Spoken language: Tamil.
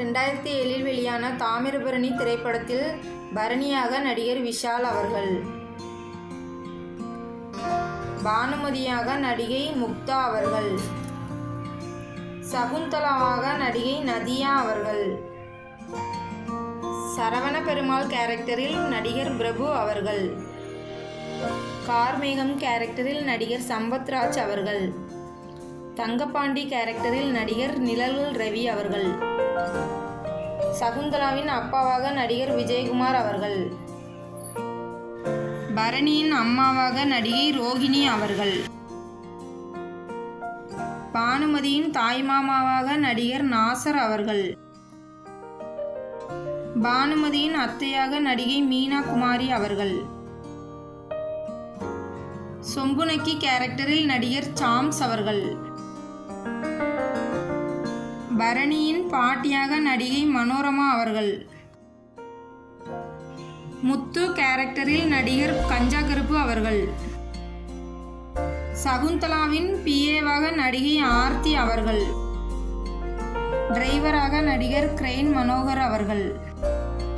ரெண்டாயிரத்தி ஏழில் வெளியான தாமிரபரணி திரைப்படத்தில் பரணியாக நடிகர் விஷால் அவர்கள். பானுமதியாக நடிகை முக்தா அவர்கள். சகுந்தலாவாக நடிகை நதியா அவர்கள். சரவண பெருமாள் கேரக்டரில் நடிகர் பிரபு அவர்கள். கார்மேகம் கேரக்டரில் நடிகர் சம்பத்ராஜ் அவர்கள். தங்கப்பாண்டி கேரக்டரில் நடிகர் நிழல் ரவி அவர்கள். சகுந்தலாவின் அப்பாவாக நடிகர் விஜயகுமார் அவர்கள். பரணியின் அம்மாவாக நடிகை ரோகிணி அவர்கள். பானுமதியின் தாய்மாமாவாக நடிகர் நாசர் அவர்கள். பானுமதியின் அத்தையாக நடிகை மீனா குமாரி அவர்கள். சொம்புனக்கி கேரக்டரில் நடிகர் சாம்ஸ் அவர்கள். பரணியின் பாட்டியாக நடிகை மனோரமா அவர்கள். முத்து கேரக்டரில் நடிகர் கஞ்சா கருப்பு அவர்கள். சகுந்தலாவின் பிஏவாக நடிகை ஆர்த்தி அவர்கள். டிரைவராக நடிகர் கிரெயின் மனோகர் அவர்கள்.